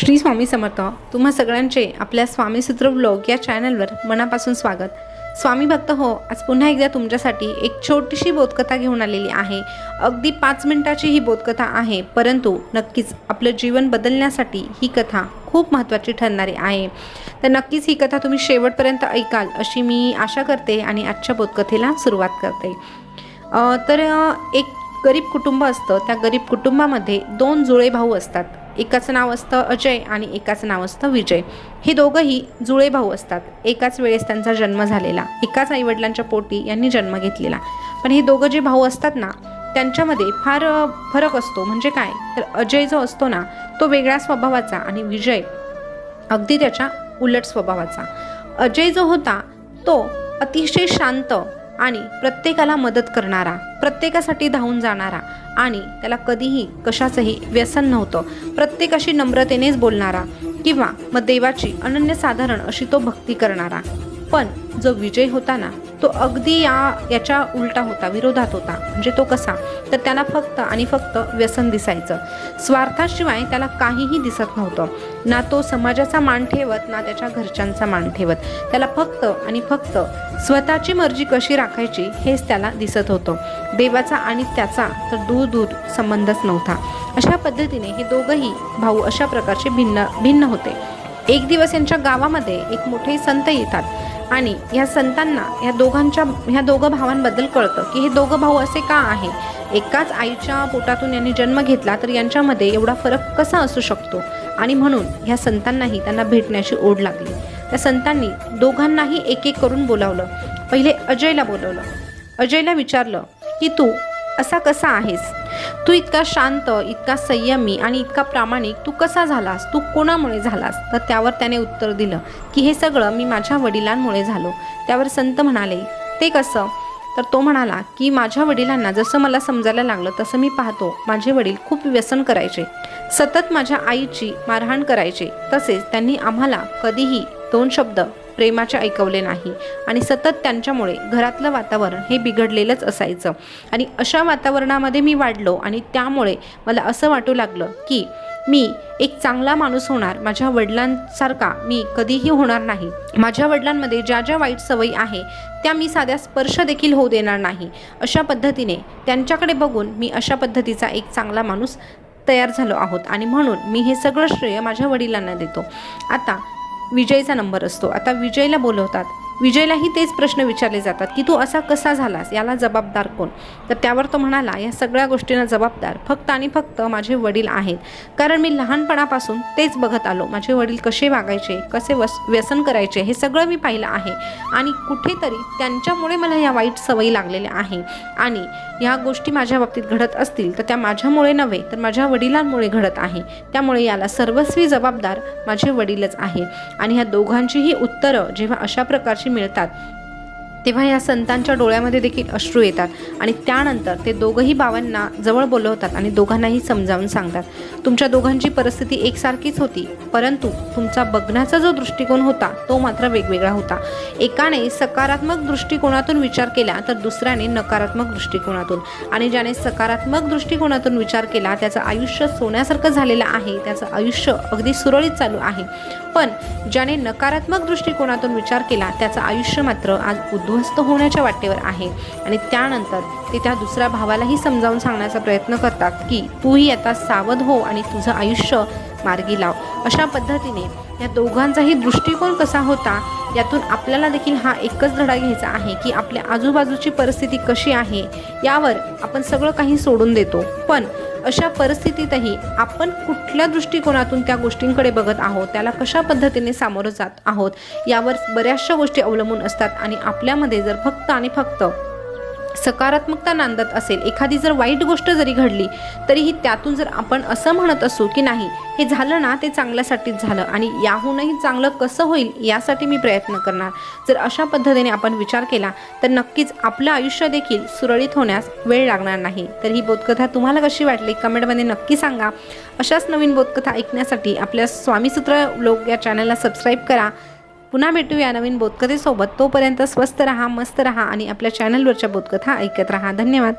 श्री स्वामी समर्थ तुम्हा सगळ्यांचे आपल्या स्वामीसूत्र ब्लॉग या चॅनलवर मनापासून स्वागत. स्वामी भक्त हो आज पुन्हा एकदा तुमच्यासाठी एक छोटीशी बोधकथा घेऊन आलेली आहे. अगदी पाच मिनिटाची ही बोधकथा आहे परंतु नक्कीच आपलं जीवन बदलण्यासाठी ही कथा खूप महत्त्वाची ठरणारी आहे. तर नक्कीच ही कथा तुम्ही शेवटपर्यंत ऐकाल अशी मी आशा करते आणि आजच्या बोधकथेला सुरुवात करते. तर एक गरीब कुटुंब असतं. त्या गरीब कुटुंबामध्ये दोन जुळे भाऊ असतात. एकाचं नाव असतं अजय आणि एकाचं नाव असतं विजय. हे दोघंही जुळे भाऊ असतात. एकाच वेळेस त्यांचा जन्म झालेला. एकाच आईवडिलांच्या पोटी यांनी जन्म घेतलेला. पण हे दोघं जे भाऊ असतात ना त्यांच्यामध्ये फार फरक असतो. म्हणजे काय? तर अजय जो असतो ना तो वेगळ्या स्वभावाचा आणि विजय अगदी त्याच्या उलट स्वभावाचा. अजय जो होता तो अतिशय शांत आणि प्रत्येकाला मदत करणारा प्रत्येकासाठी धावून जाणारा आणि त्याला कधीही कशाचंही व्यसन नव्हतं. प्रत्येकाशी नम्रतेनेच बोलणारा किंवा मग देवाची अनन्यसाधारण अशी तो भक्ती करणारा. पण जो विजय होता ना तो अगदी या याच्या उलटा होता विरोधात होता. म्हणजे तो कसा? तर त्याला फक्त आणि फक्त व्यसन दिसायचं. स्वार्थाशिवाय त्याला काहीही दिसत नव्हतं. ना तो समाजाचा मान ठेवत ना त्याच्या घरच्यांचा मान ठेवत. त्याला फक्त आणि फक्त स्वतःची मर्जी कशी राखायची हेच त्याला दिसत होतं. देवाचा आणि त्याचा तर दूर दूर संबंधच नव्हता. अशा पद्धतीने हे दोघंही भाऊ अशा प्रकारचे भिन्न भिन्न होते. एक दिवस यांच्या गावामध्ये एक मोठे संत येतात. आणि ह्या संतांना ह्या दोघांच्या ह्या दोघं भावांबद्दल कळतं की हे दोघं भाऊ असे का आहे? एकाच आईच्या पोटातून यांनी जन्म घेतला तर यांच्यामध्ये एवढा फरक कसा असू शकतो? आणि म्हणून ह्या संतांनाही त्यांना भेटण्याची ओढ लागली. त्या संतांनी दोघांनाही एक एक करून बोलावलं. पहिले अजयला बोलवलं. अजयला विचारलं की तू असा कसा आहेस? तू इतका शांत इतका संयमी आणि इतका प्रामाणिक तू कसा झालास? तू कोणामुळे झालास? तर त्यावर त्याने उत्तर दिलं की हे सगळं मी माझ्या वडिलांमुळे झालो. त्यावर संत म्हणाले ते कसं? तर तो म्हणाला की माझ्या वडिलांना जसं मला समजायला लागलं तसं मी पाहतो. माझे वडील खूप व्यसन करायचे. सतत माझ्या आईची मारहाण करायचे. तसेच त्यांनी आम्हाला कधीही दोन शब्द प्रेमाचे ऐकवले नाही. आणि सतत त्यांच्यामुळे घरातलं वातावरण हे बिघडलेलंच असायचं. आणि अशा वातावरणामध्ये मी वाढलो आणि त्यामुळे मला असं वाटू लागलं की मी एक चांगला माणूस होणार. माझ्या वडिलांसारखा मी कधीही होणार नाही. माझ्या वडिलांमध्ये ज्या ज्या वाईट सवयी आहे त्या मी साध्या स्पर्श देखील होऊ देणार नाही. अशा पद्धतीने त्यांच्याकडे बघून मी अशा पद्धतीचा एक चांगला माणूस तयार झालो आहोत. आणि म्हणून मी हे सगळं श्रेय माझ्या वडिलांना देतो. आता विजयचा नंबर असतो. आता विजयला बोलवतात. विजयलाही तेच प्रश्न विचारले जातात की तू असा कसा झालास? याला जबाबदार कोण? तर त्यावर तो म्हणाला या सगळ्या गोष्टींना जबाबदार. फक्त आणि फक्त माझे वडील आहेत. कारण मी लहानपणापासून तेच बघत आलो. माझे वडील कसे वागायचे? कसे वस व्यसन करायचे? हे सगळं मी पाहिलं आहे. आणि कुठेतरी त्यांच्यामुळे मला या वाईट सवयी लागलेल्या आहे. आणि ह्या गोष्टी माझ्या बाबतीत घडत असतील तर त्या माझ्यामुळे नव्हे तर माझ्या वडिलांमुळे घडत आहे. त्यामुळे याला सर्वस्वी जबाबदार माझे वडीलच आहे. आणि ह्या दोघांचीही उत्तरं जेव्हा अशा प्रकारची मिळतात. तेव्हा या संतांच्या डोळ्यामध्ये देखील अश्रू येतात. आणि त्यानंतर ते दोघंही बाबांना जवळ बोलवतात आणि दोघांनाही समजावून सांगतात. तुमच्या दोघांची परिस्थिती एकसारखीच होती परंतु तुमचा बघण्याचा जो दृष्टिकोन होता तो मात्र वेगवेगळा होता. एकाने सकारात्मक दृष्टिकोनातून विचार केला तर दुसऱ्याने नकारात्मक दृष्टिकोनातून. आणि ज्याने सकारात्मक दृष्टिकोनातून विचार केला त्याचं आयुष्य सोन्यासारखं झालेलं आहे त्याचं आयुष्य अगदी सुरळीत चालू आहे. पण ज्याने नकारात्मक दृष्टिकोनातून विचार केला त्याचं आयुष्य मात्र आज उद्ध्वस्त होण्याच्या वाटेवर आहे. आणि त्यानंतर ते त्या दुसऱ्या भावालाही समजावून सांगण्याचा प्रयत्न करतात की तूही आता सावध हो आणि तुझं आयुष्य मार्गी लाव. अशा पद्धतीने या दोघांचाही दृष्टिकोन कसा होता यातून आपल्याला देखील हा एकच धडा घ्यायचा आहे की आपल्या आजूबाजूची परिस्थिती कशी आहे यावर आपण सगळं काही सोडून देतो. पण अशा परिस्थितीतही आपण कुठल्या दृष्टिकोनातून त्या गोष्टींकडे बघत आहोत? त्याला कशा पद्धतीने सामोरं जात आहोत? यावर बऱ्याचशा गोष्टी अवलंबून असतात आणि आपल्यामध्ये जर फक्त आणि फक्त सकारात्मकता नांदत असेल एखादी जर वाईट गोष्ट जरी घडली तरीही त्यातून जर आपण असं म्हणत असू की नाही हे झालं ना ते चांगल्यासाठीच झालं आणि याहूनही चांगलं कसं होईल यासाठी मी प्रयत्न करणार. जर अशा पद्धतीने आपण विचार केला तर नक्कीच आपलं आयुष्य देखील सुरळीत होण्यास वेळ लागणार नाही. तर ही बोधकथा तुम्हाला कशी वाटली कमेंटमध्ये नक्की सांगा. अशाच नवीन बोधकथा ऐकण्यासाठी आपल्या स्वामीसूत्र लोक या चॅनलला सबस्क्राईब करा. पुन्हा भेटूया नवीन बोधकथेसोबत. तोपर्यंत स्वस्त रहा मस्त रहा आणि आपल्या चॅनलवरच्या बोधकथा ऐकत रहा. धन्यवाद.